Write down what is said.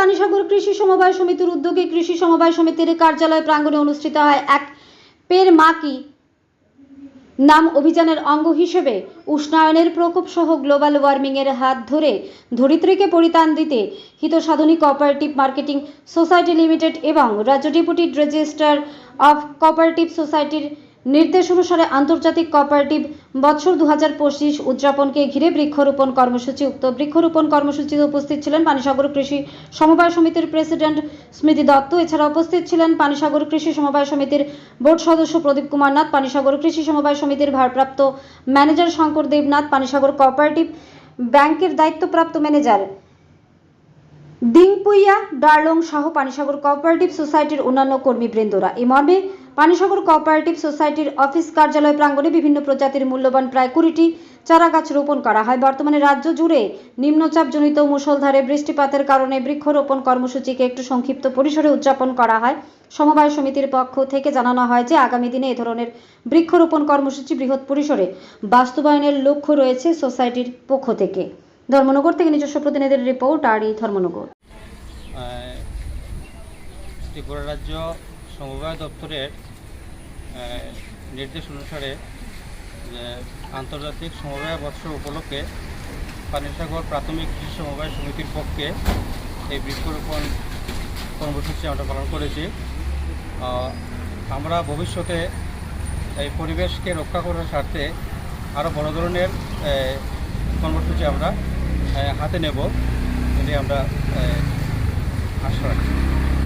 পানিসাগর কৃষি সমবায় সমিতির উদ্যোগে কৃষি সমবায় সমিতির কার্যালয় প্রাঙ্গণে অনুষ্ঠিত হয় এক পের মা কি নাম অভিযানের অঙ্গ হিসেবে উষ্ণায়নের প্রকোপ সহ গ্লোবাল ওয়ার্মিংয়ের হাত ধরে ধরিত্রীকে পরিত্রাণ দিতে Hitasadhani cooperative marketing society limited এবং রাজ্য ডেপুটি রেজিস্ট্রার অফ কোঅপারেটিভ সোসাইটির নির্দেশ অনুসারে আন্তর্জাতিক কোঅপারেটিভ বৎসর দু উদযাপনকে ঘিরে বৃক্ষরোপণ কর্মসূচি, উক্ত বৃক্ষরোপণ কর্মসূচিতে উপস্থিত ছিলেন পানিসাগর কৃষি সমবায় সমিতির প্রেসিডেন্ট স্মৃতি দত্ত। এছাড়া উপস্থিত ছিলেন পানিসাগর কৃষি সমবায় সমিতির বোর্ড সদস্য প্রদীপ কুমার নাথ, পানিসাগর কৃষি সমবায় সমিতির ভারপ্রাপ্ত ম্যানেজার শঙ্কর দেবনাথ, পানিসাগর কোঅপারেটিভ ব্যাংকের দায়িত্বপ্রাপ্ত ম্যানেজার ডিংপুইয়া ডার্লং সহ পানিসাগর কোঅপারেটিভ সোসাইটির অন্যান্য কর্মীবৃন্দরা। এই মর্মে পানিসাগর কোঅপারেটিভ সোসাইটির অফিস কার্যালয় প্রাঙ্গণে বিভিন্ন প্রজাতির মূল্যবান প্রায় কুড়িটি চারা গাছ রোপণ করা হয়। বর্তমানে রাজ্য জুড়ে নিম্নচাপজনিত মুষলধারে বৃষ্টিপাতের কারণে বৃক্ষরোপণ কর্মসূচিকে একটু সংক্ষিপ্ত পরিসরে উদযাপন করা হয়। সমবায় সমিতির পক্ষ থেকে জানানো হয় যে, আগামী দিনে এ ধরনের বৃক্ষরোপণ কর্মসূচি বৃহৎ পরিসরে বাস্তবায়নের লক্ষ্য রয়েছে সোসাইটির পক্ষ থেকে। ধর্মনগর থেকে নিজস্ব প্রতিনিধির রিপোর্ট আর ধর্মনগর। ত্রিপুরা রাজ্য সমবায় দপ্তরের নির্দেশ অনুসারে আন্তর্জাতিক সমবায় বৎসর উপলক্ষে পানিসাগর প্রাথমিক কৃষি সমবায় সমিতির পক্ষে এই বৃক্ষরোপণ কর্মসূচি আমরা পালন করেছি। আমরা ভবিষ্যতে এই পরিবেশকে রক্ষা করার স্বার্থে আরও বড় ধরনের কর্মসূচি আমরা হাতে নেব এটি আমরা আশা রাখি